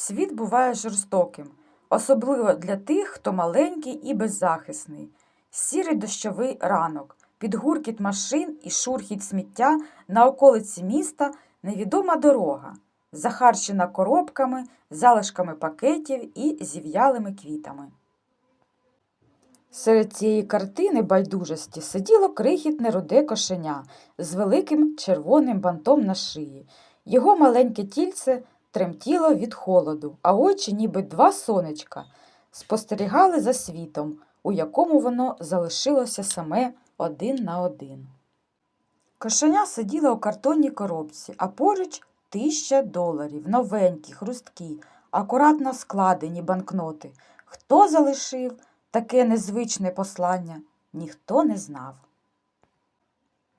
Світ буває жорстоким, особливо для тих, хто маленький і беззахисний. Сірий дощовий ранок, під гуркіт машин і шурхіт сміття на околиці міста невідома дорога, захарчена коробками, залишками пакетів і зів'ялими квітами. Серед цієї картини байдужості сиділо крихітне руде кошеня з великим червоним бантом на шиї. Його маленьке тільце тремтіло від холоду, а очі, ніби два сонечка, спостерігали за світом, у якому воно залишилося саме один на один. Кошеня сиділа у картонній коробці, а поруч тисяча доларів, новенькі, хрусткі, акуратно складені банкноти. Хто залишив таке незвичне послання, ніхто не знав.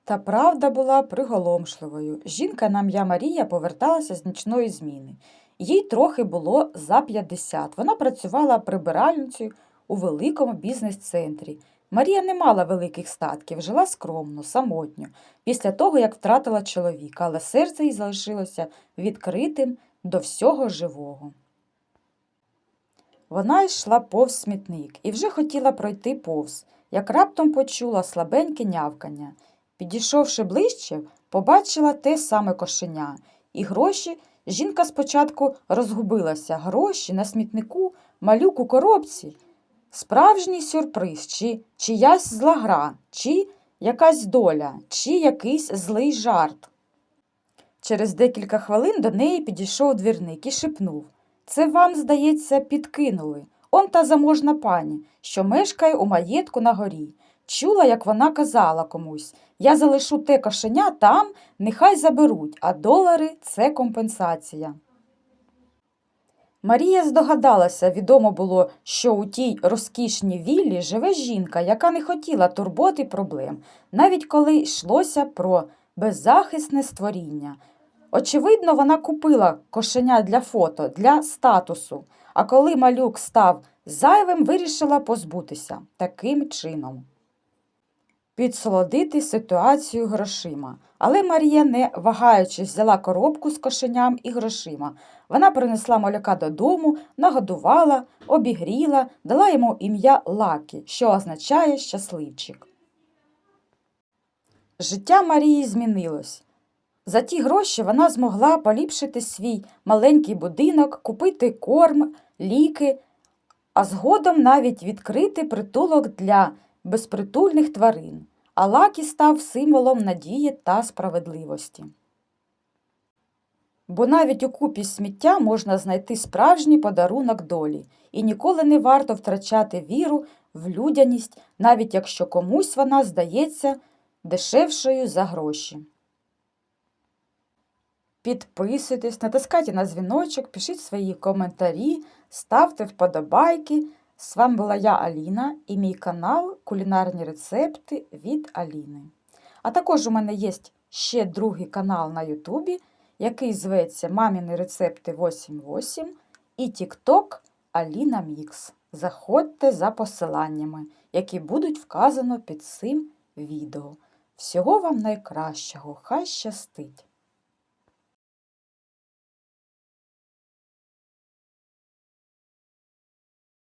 Та правда була приголомшливою. Жінка на ім'я Марія поверталася з нічної зміни. Їй трохи було за 50. Вона працювала прибиральницею у великому бізнес-центрі. Марія не мала великих статків, жила скромно, самотньо, після того, як втратила чоловіка, але серце їй залишилося відкритим до всього живого. Вона йшла повз смітник і вже хотіла пройти повз, як раптом почула слабеньке нявкання. Підійшовши ближче, побачила те саме кошеня, і гроші жінка спочатку розгубилася. Гроші на смітнику, малюк у коробці. Справжній сюрприз, чи чиясь зла гра, чи якась доля, чи якийсь злий жарт. Через декілька хвилин до неї підійшов двірник і шепнув Це вам, здається, підкинули. Он та заможна пані, що мешкає у маєтку на горі. Чула, як вона казала комусь Я залишу те кошеня там, нехай заберуть, а долари це компенсація. Марія здогадалася, відомо було, що у тій розкішній віллі живе жінка, яка не хотіла турбот і проблем, навіть коли йшлося про беззахисне створіння. Очевидно, вона купила кошеня для фото, для статусу, а коли малюк став зайвим, вирішила позбутися таким чином. Підсолодити ситуацію грошима. Але Марія, не вагаючись, взяла коробку з кошеням і грошима. Вона принесла малюка додому, нагодувала, обігріла, дала йому ім'я Лакі, що означає щасливчик. Життя Марії змінилось. За ті гроші вона змогла поліпшити свій маленький будинок, купити корм, ліки, а згодом навіть відкрити притулок для безпритульних тварин. А Лакі став символом надії та справедливості. Бо навіть у купі сміття можна знайти справжній подарунок долі, і ніколи не варто втрачати віру в людяність, навіть якщо комусь вона здається дешевшою за гроші. Підписуйтесь, натискайте на дзвіночок, пишіть свої коментарі, ставте вподобайки. З вами була я Аліна і мій канал Кулінарні рецепти від Аліни. А також у мене є ще другий канал на Ютубі, який зветься Маміни рецепти 88 і TikTok Аліна Мікс. Заходьте за посиланнями, які будуть вказано під цим відео. Всього вам найкращого! Хай щастить!